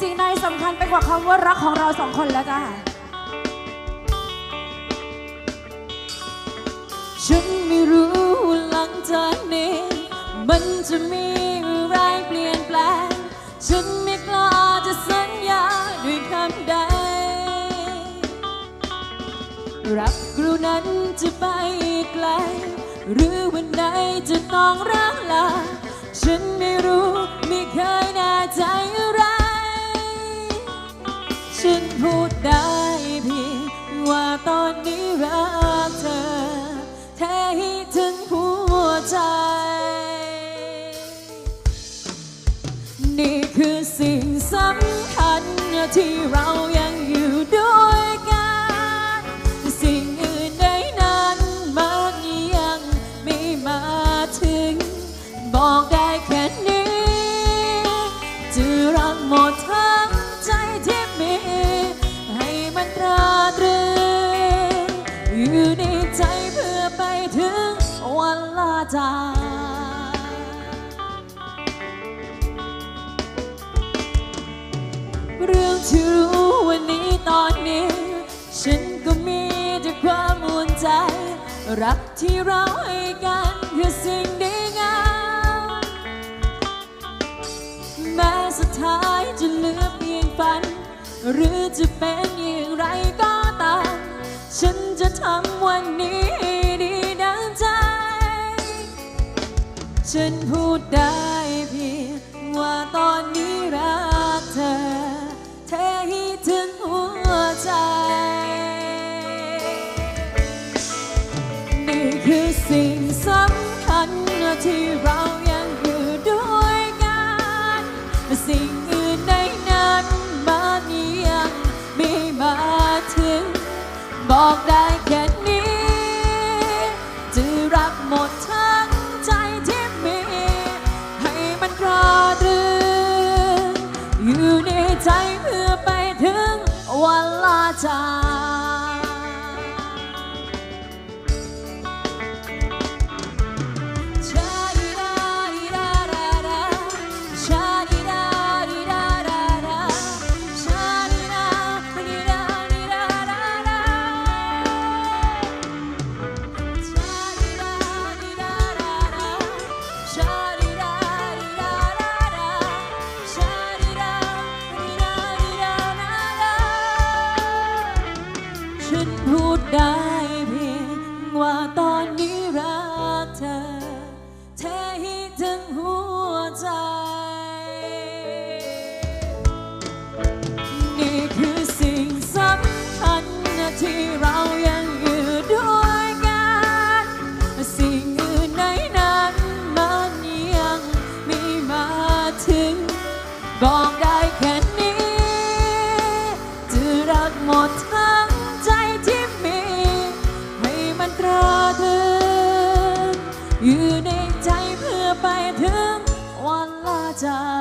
สิ่งใดสำคัญไปกว่าคำว่ารักของเราสองคนแล้วจ้าฉันไม่รู้หลังจากนี้ มันจะมีอะไรเปลี่ยนแปลง ฉันไม่กล้าจะสัญญาด้วยคำใด รับกรุนั้นจะไปไกล หรือวันไหนจะต้องร้างลา ฉันไม่รู้ไม่เคยแน่ใจ ตอนนี้รักเธอ แท้ให้ถึงหัวใจ นี่คือสิ่งสำคัญที่เรายัง จาเรื่องที่รู้วันนี้ตอนนี้ ฉันก็มีแต่ความอุ่นใจ รักที่เราให้กันคือสิ่งดีงามแม้สุดท้ายจะเหลือเพียงฝัน หรือจะเป็นอย่างไรก็ตาม ฉันจะทำวันนี้ ฉันพูดได้เพียงว่าตอนนี้รักเธอแท้ให้ถึงหัวใจ นี่คือสิ่งสำคัญที่เรายังอยู่ด้วยกันสิ่ง ใจเพื่อไปถึงวันลาจาก บอกได้แค่นี้จะรักหมดทั้งใจที่มี ให้มันตราตรึงอยู่ในใจเพื่อไปถึงวันลาจาก